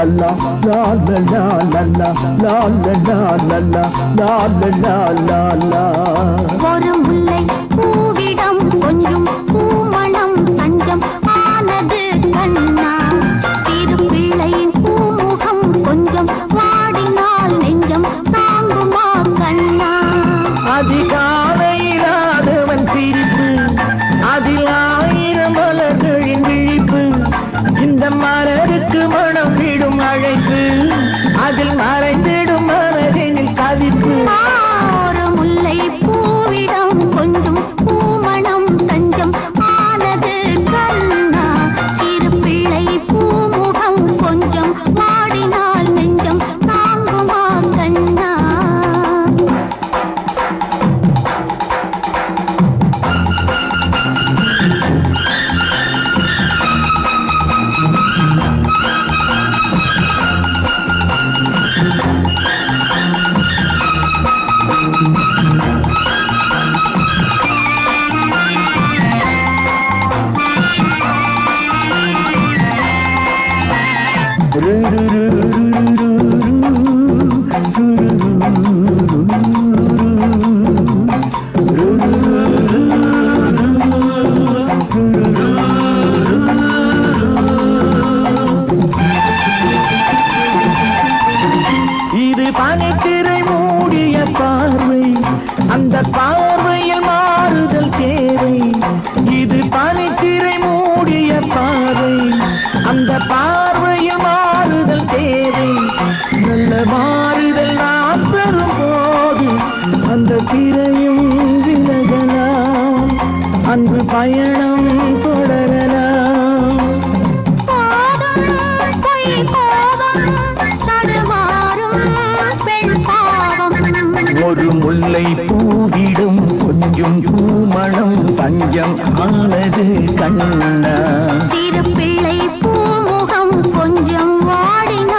லல்லா லா லல்லா லல்லா லா லல்லா லல்லா லா லல்லா லா லா ஒரு முல்லை பூவிடம் கொஞ்சம் பூமணம் தஞ்சம் ஆனது கண்ணா சிறு பிள்ளை பூமுகம் கொஞ்சம் வாடினால் நெஞ்சம் தாங்குமா கண்ணா அதிகாலையிலாதவன் சிரிப்பு அதில் ஆயிரம் மலர்களின் விழிப்பு இந்த மலருக்கு மனம் விடும் அழைப்பு அதில் மறைந்து இது பனித்திரை மூடிய பார்வை. அந்த பார்வையில் மாறுதல் தேவை. இது பனித்திரை மூடிய பார்வை. அந்த பார்வையில் மாறுதல் தேவை. நல்ல அன்பு பயணம் தொடரலாம். ஒரு முல்லை பூவிடும் கொஞ்சம் பூமணம் தஞ்சம் ஆனது கண்ணா. சிறு பிள்ளை பூமுகம் கொஞ்சம் வாடினால்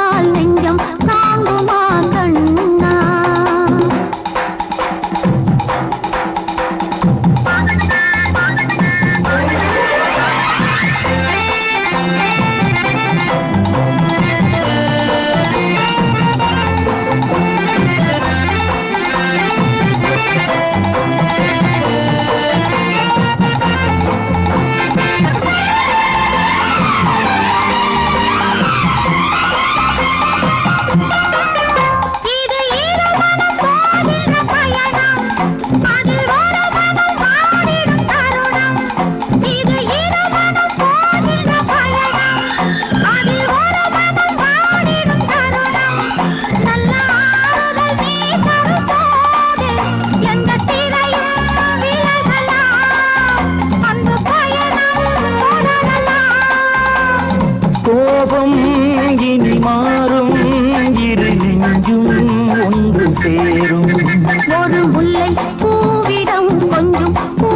நெஞ்சும் ஒன்று சேரும். ஒரு முல்லை பூவிடம் கொஞ்சம் பூ